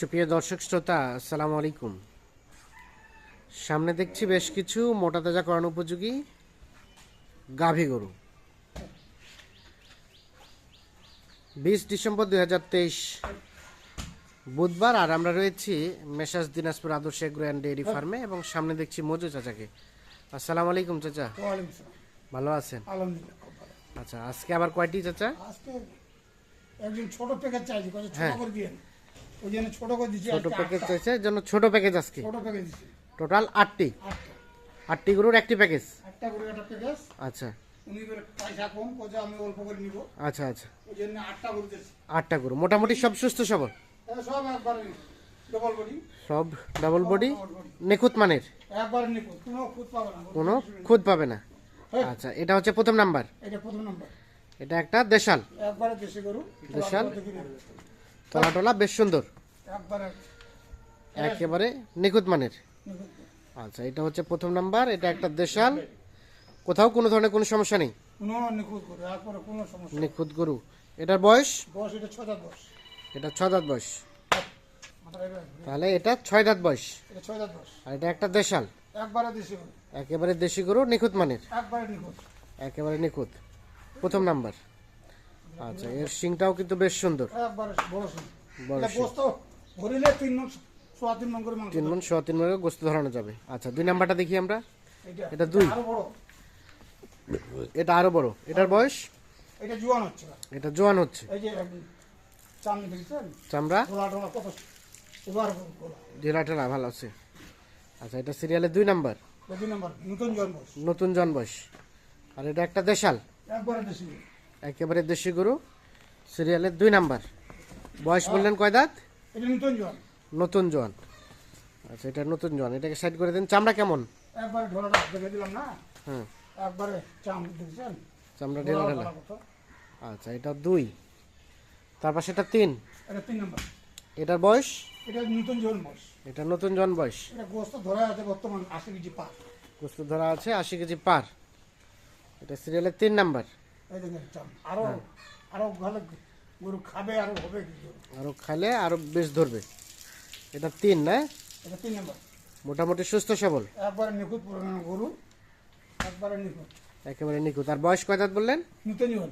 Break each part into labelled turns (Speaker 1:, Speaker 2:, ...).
Speaker 1: সুপ্রিয় দর্শক শ্রোতা আসসালামু আলাইকুম। সামনে দেখছি বেশ কিছু মোটা তাজা করানো উপযোগী গাভী গরু। বিশ ডিসেম্বর দুই হাজার তেইশ বুধবার আর আমরা রয়েছি মেসাজ দিনাজপুর আদর্শ এগ্রো অ্যান্ড ডেয়ারি ফার্মে এবং সামনে দেখছি মজু চাচাকে। আসসালামু আলাইকুম চাচা। ভালো আছেন? আচ্ছা আজকে আবার কয়টি চাচা?
Speaker 2: আজকে একজন ছোট প্যাকেট চাইছি ছোট
Speaker 1: হ্যাঁ।
Speaker 2: করে দিয়ে। ওই জন্য ছোট করে দিচ্ছি
Speaker 1: ছোট প্যাকেজ চাইছে এর জন্য ছোট প্যাকেজ আজকে।
Speaker 2: ছোট প্যাকেজ দিচ্ছি।
Speaker 1: টোটাল আটটি।
Speaker 2: আটটি।
Speaker 1: গরুর একটি প্যাকেজ
Speaker 2: একটা প্যাকেজ
Speaker 1: আচ্ছা।
Speaker 2: উনি পয়সা কম কোজা আমি অল্প করে নিব।
Speaker 1: আচ্ছা আচ্ছা।
Speaker 2: ওই জন্য আটটা করে দিচ্ছি
Speaker 1: আটটা গরু। মোটামুটি সব সুস্থ সবল?
Speaker 2: সব একবারে ডবল বডি
Speaker 1: সব ডাবল বডি নিখুঁত মানের?
Speaker 2: একবারে নিখুঁত। কোনো খুঁত পাবে না।
Speaker 1: কোনো খুদ পাবে না?
Speaker 2: হ্যাঁ।
Speaker 1: আচ্ছা এটা হচ্ছে প্রথম নাম্বার।
Speaker 2: এটা প্রথম নম্বর।
Speaker 1: এটা একটা দেশাল।
Speaker 2: একবারে দেশি গরু।
Speaker 1: দেশাল? তলা টলা বেশ সুন্দর।
Speaker 2: একবারে
Speaker 1: নিখুঁত মানের। আচ্ছা এটা হচ্ছে প্রথম নাম্বার এটা একটা দেশাল। কোথাও কোনো ধরনের কোনো সমস্যা নেই?
Speaker 2: নিখুঁত গরু
Speaker 1: এটার বয়স?
Speaker 2: এটা ছয় দাঁত বয়স।
Speaker 1: তাহলে এটা ছয় দাঁত বয়স। আর এটা একটা দেশাল।
Speaker 2: একবারে দেশি গরু।
Speaker 1: নিখুঁত মানের।
Speaker 2: একেবারে নিখুঁত।
Speaker 1: প্রথম নাম্বার। আচ্ছা এর শিংটাও কিন্তু বেশ সুন্দর।
Speaker 2: একবারে বড়। গোস্ত ভরিলে তিন মন সোয়া তিন মন করে মাংস
Speaker 1: তিন মন সোয়া তিন মনের গোস্ত ধরানো যাবে। আচ্ছা দুই নাম্বারটা দেখি আমরা।
Speaker 2: এটা
Speaker 1: দুই। এটা আরও বড়। এটার বয়স?
Speaker 2: এটা জোয়ান হচ্ছে।
Speaker 1: এটা জোয়ান হচ্ছে।
Speaker 2: এই যে চামড়া দেখছেন
Speaker 1: চামড়া?
Speaker 2: গোলা টোলা কত এবার গোলা
Speaker 1: ঢেলা ঢেলা ভালো আছে। আচ্ছা এটা দুই নাম্বার।
Speaker 2: দুই নম্বর নতুন
Speaker 1: জন বয়স। আর এটা একটা দেশাল।
Speaker 2: একবারে দেশি।
Speaker 1: একেবারে দেশি গরু সিরিয়ালের দুই নাম্বার। বয়স বললেন কয় দাঁত?
Speaker 2: নতুন জোয়ান।
Speaker 1: আচ্ছা এটা নতুন জোয়ান। এটাকে সাইড করে দেন। চামড়া কেমন?
Speaker 2: একবারে ঢোলাটা দেখে দিলাম না?
Speaker 1: হ্যাঁ
Speaker 2: একবারে চামড়া দেখছেন?
Speaker 1: চামড়া ঢেলা ঢেলা আচ্ছা এটা দুই। তারপর সেটা তিন।
Speaker 2: এটা তিন নম্বর।
Speaker 1: এটার বয়স?
Speaker 2: এটা নতুন জোয়ান বয়স।
Speaker 1: এটা নতুন জন বয়স।
Speaker 2: এটা গোস্ত ধরা আছে বর্তমান আশি কেজি পা
Speaker 1: গোস্ত ধরা আছে আশি কেজি পার। এটা সিরিয়ালের তিন নাম্বার।
Speaker 2: এই দেখেন আরও আরও ভালো গরু খাবে আরও হবে
Speaker 1: খালে আরও বেশ ধরবে। এটা তিন না?
Speaker 2: এটা তিন নম্বর।
Speaker 1: মোটামুটি সুস্থ সবল?
Speaker 2: একবারে নিখুঁত পুরানো গরু একবারে নিখুঁত।
Speaker 1: একেবারে নিখুঁত। আর বয়স কয় দাঁত বললেন?
Speaker 2: নতুন জোয়ান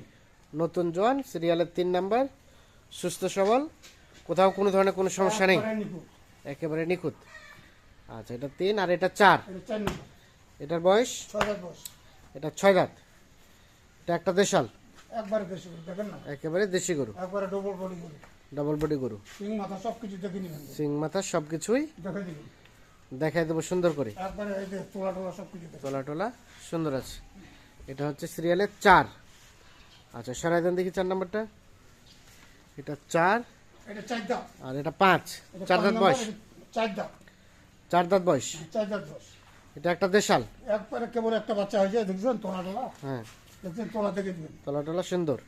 Speaker 1: নতুন জোয়ান সিরিয়ালের তিন নাম্বার সুস্থ সবল। কোথাও কোনো ধরনের কোনো সমস্যা নেই?
Speaker 2: একেবারে নিখুঁত।
Speaker 1: আচ্ছা এটা তিন আর এটা চার। এটার বয়স। এটা ছয় দাঁত। এটা একটা দেশাল?
Speaker 2: একবারে বেশি গরু দেখেন না?
Speaker 1: একেবারে দেশি গরু।
Speaker 2: একবারে ডবল বডি গরু।
Speaker 1: ডবল বডি গরু।
Speaker 2: সিং মাথা সব কিছু দেখে নিবেন।
Speaker 1: সিং মাথা সব কিছুই
Speaker 2: দেখে দিবেন।
Speaker 1: দেখাই দেবো সুন্দর করে।
Speaker 2: একবারে এই যে তোলা টোলা সব কিছু দেখে
Speaker 1: তোলা টোলা সুন্দর আছে। এটা হচ্ছে সিরিয়ালের চার। আচ্ছা সরাই দেন দেখি চার নাম্বারটা। এটা চার
Speaker 2: এটা চার দাঁত।
Speaker 1: আর এটা পাঁচ। চার দাঁত বয়স?
Speaker 2: চার দাঁত।
Speaker 1: চার দাঁত বয়স?
Speaker 2: চার দাঁত দশ
Speaker 1: এটা একটা দেশাল?
Speaker 2: একবারে কেবল একটা বাচ্চা হয়েছে দেখছেন? তোলা টোলা।
Speaker 1: হ্যাঁ।
Speaker 2: তোলা দেখে দিবেন
Speaker 1: তোলা টোলা সুন্দর।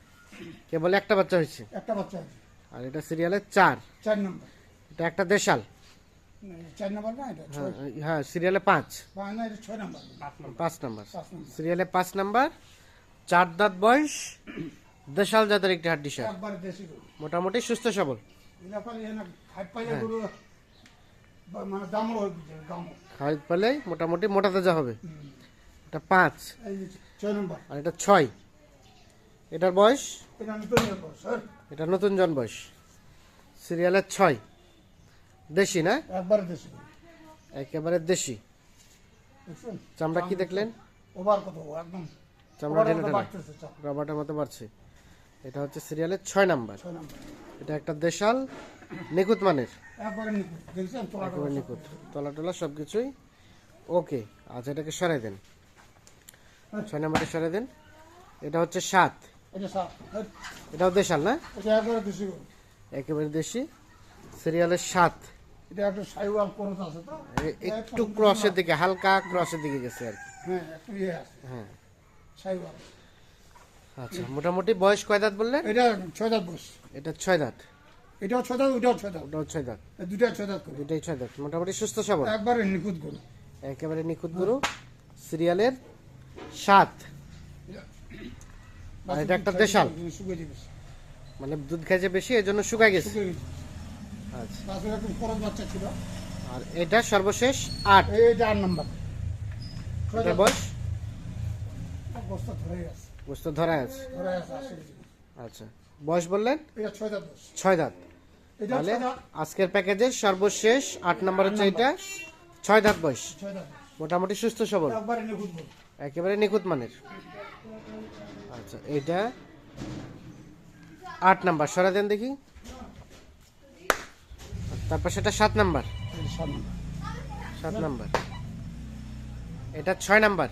Speaker 1: কেবল একটা বাচ্চা হয়েছে?
Speaker 2: একটা বাচ্চা হয়েছে।
Speaker 1: আর এটা সিরিয়ালের চার।
Speaker 2: চার নম্বর
Speaker 1: এটা একটা দেশাল?
Speaker 2: চার নম্বর না এটা
Speaker 1: হ্যাঁ, হ্যাঁ সিরিয়ালে পাঁচ।
Speaker 2: না এটা ছয় নম্বর
Speaker 1: পাঁচ নম্বর সিরিয়ালে পাঁচ নাম্বার চার দাঁত বয়স দেশাল জাতের একটি হাড্ডি সার। মোটামুটি সুস্থ সবল। হ্যাঁ।
Speaker 2: মানে হয়ে
Speaker 1: পেলে মোটামুটি মোটা তাজা হবে। এটা পাঁচ।
Speaker 2: ছয় নম্বর।
Speaker 1: আর এটা ছয়। এটার বয়স?
Speaker 2: এটা নতুন
Speaker 1: এটা নতুন জন বয়স। সিরিয়ালের ছয়। দেশি না?
Speaker 2: একবারে দেশি।
Speaker 1: একেবারে দেশি। চামড়া কি দেখলেন?
Speaker 2: ওভার কত একদম।
Speaker 1: চামড়া ঢেলে। রবার্টের মতো বাড়ছে। এটা হচ্ছে সিরিয়ালের ছয় নাম্বার। এটা একটা দেশাল নিখুঁত মানের।
Speaker 2: একবারে নিখুঁত তলা
Speaker 1: টলা সব কিছুই ওকে। আচ্ছা এটাকে সরাই দেন। ছয় নাম্বারটা সরে দেন। এটা হচ্ছে সাত।
Speaker 2: এটা
Speaker 1: এটাও দেশাল না?
Speaker 2: একবারে দেশি
Speaker 1: সিরিয়ালের সাত।
Speaker 2: এটা একটা
Speaker 1: ক্রসের দিকে হালকা ক্রসের দিকে গেছে আর কি।
Speaker 2: হ্যাঁ ইয়ে
Speaker 1: হ্যাঁ। আচ্ছা মোটামুটি বয়স কয় দাঁত বললেন?
Speaker 2: এটা ছয় দাঁত বস
Speaker 1: এটা ছয় দাঁত।
Speaker 2: এটাও ছয় দাঁত ওটাও ছয় দাঁত।
Speaker 1: ওটাও ছয় দাঁত।
Speaker 2: দুটা ছয় দাঁত
Speaker 1: দুটাই ছয় দাঁত। মোটামুটি সুস্থ সবল?
Speaker 2: একবারে নিখুঁত গরু।
Speaker 1: একেবারে নিখুঁত গরু। সিরিয়ালের সাত। আর এটা একটা দেশাল। মানে দুধ খাইছে বেশি এই জন্য
Speaker 2: শুকিয়ে গেছে।
Speaker 1: আচ্ছা। আর এটা সর্বশেষ আট।
Speaker 2: নাম্বার।
Speaker 1: বয়স?
Speaker 2: ধরা আছে।
Speaker 1: আচ্ছা। বয়স বললেন?
Speaker 2: ছয় দাঁত
Speaker 1: ছয় দাঁত। তাহলে আজকের প্যাকেজের সর্বশেষ আট নম্বর হচ্ছে এটা। ছয় দাঁত বয়স। মোটামুটি সুস্থ সবল।
Speaker 2: একবারে নিখুঁত
Speaker 1: মানের। আচ্ছা এটা আট নাম্বার। সরা দেন দেখি। তারপর সেটা সাত নাম্বার।
Speaker 2: সাত নাম্বার।
Speaker 1: এটা ছয় নাম্বার।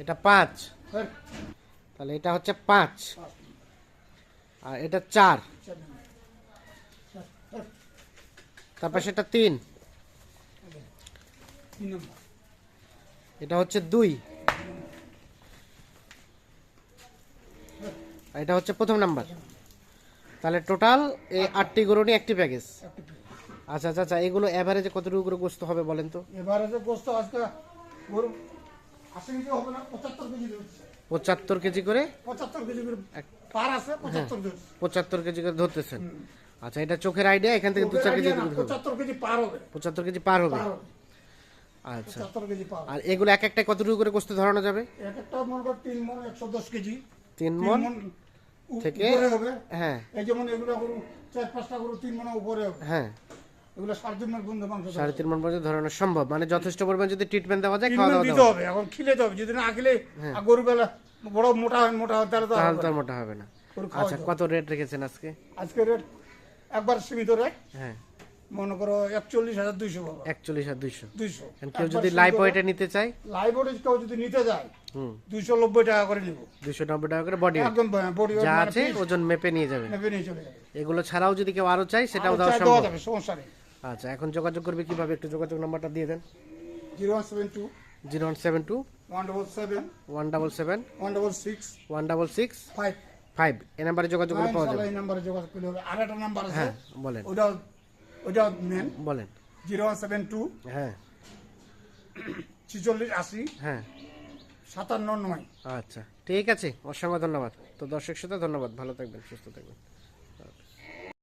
Speaker 1: এটা পাঁচ। তাহলে এটা হচ্ছে পাঁচ। আর এটা চার। তারপর সেটা তিন। এটা হচ্ছে দুই। এটা হচ্ছে প্রথম নাম্বার। তাহলে টোটাল এই আটটি গরু নিয়ে একটি প্যাকেজ আচ্ছা আচ্ছা আচ্ছা এগুলো অ্যাভারেজে কতটুকু করে গোস্ত হবে বলেন তো?
Speaker 2: গোস্ত আজকে গরু আশি কেজি হবে না পঁচাত্তর কেজি
Speaker 1: পঁচাত্তর কেজি করে?
Speaker 2: পঁচাত্তর কেজি করে পার আছে পঁচাত্তর ধরছে।
Speaker 1: পঁচাত্তর কেজি করে ধরতেছেন। আচ্ছা এটা চোখের আইডিয়া এখান থেকে দু চার কেজি
Speaker 2: পঁচাত্তর কেজি পার হবে।
Speaker 1: পঁচাত্তর কেজি পার হবে। আচ্ছা।
Speaker 2: পঁচাত্তর কেজি পার
Speaker 1: আর এগুলো এক একটা কতটুকু করে ধরানো যাবে?
Speaker 2: এক একটা মনে করো তিন মন একশো দশ কেজি।
Speaker 1: তিন মন থেকে-
Speaker 2: হবে।
Speaker 1: হ্যাঁ।
Speaker 2: এই যেমন এগুলো গরু চার পাঁচটা গরু তিন মনে উপরে হবে।
Speaker 1: হ্যাঁ।
Speaker 2: এগুলো সাড়ে তিন মন গুন্ধ মাংস
Speaker 1: সাড়ে তিন মন পর্যন্ত ধরানো সম্ভব। মানে যথেষ্ট পরিমাণ যদি ট্রিটমেন্ট দেওয়া যায় খাওয়া দাওয়া
Speaker 2: দিতে হবে এখন খিলেতে হবে। যদি না খেলে গরু বেলা বড় মোটা হয় মোটা হয় তাহলে তো
Speaker 1: তাহলে তো মোটা হবে না। আচ্ছা কত রেট রেখেছেন আজকে?
Speaker 2: আজকে রেট একবার সীমিত রেট
Speaker 1: হ্যাঁ।
Speaker 2: মনে করো একচল্লিশ হাজার দুইশো বাবা।
Speaker 1: একচল্লিশ আর দুইশো।
Speaker 2: দুইশো।
Speaker 1: কেউ যদি লাইভ ওয়েটে নিতে চায়?
Speaker 2: লাইভ ওয়েট কেউ যদি নিতে যায় দুইশো নব্বই টাকা করে নিব।
Speaker 1: দুইশো নব্বই টাকা করে বডি
Speaker 2: একদম বডি
Speaker 1: যা আছে ওজন মেপে নিয়ে যাবেন
Speaker 2: নেবে নিয়ে চলে যাবে।
Speaker 1: এগুলো ছাড়াও যদি কেউ আরও চায় সেটাও দেওয়া সম্ভব।
Speaker 2: সমস্যা নেই।
Speaker 1: আচ্ছা এখন যোগাযোগ করবে কীভাবে? একটু যোগাযোগ নাম্বারটা দিয়ে দেন।
Speaker 2: Zero one seven two
Speaker 1: zero one seven two
Speaker 2: one double seven
Speaker 1: one double seven
Speaker 2: one double six
Speaker 1: one double six
Speaker 2: five.
Speaker 1: Five. এই নাম্বারে যোগাযোগ করে পাওয়া যাবে।
Speaker 2: এই নাম্বারে যোগাযোগ করলে হবে। আর একটা নাম্বার আছে
Speaker 1: হ্যাঁ বলেন।
Speaker 2: ওটা ওটা নেন।
Speaker 1: বলেন।
Speaker 2: Zero seven two.
Speaker 1: হ্যাঁ।
Speaker 2: ছিচল্লিশ আশি।
Speaker 1: হ্যাঁ।
Speaker 2: সাতান্ন নয়।
Speaker 1: আচ্ছা ঠিক আছে। অসংখ্য ধন্যবাদ। তো দর্শক সাথে ধন্যবাদ। ভালো থাকবেন সুস্থ থাকবেন।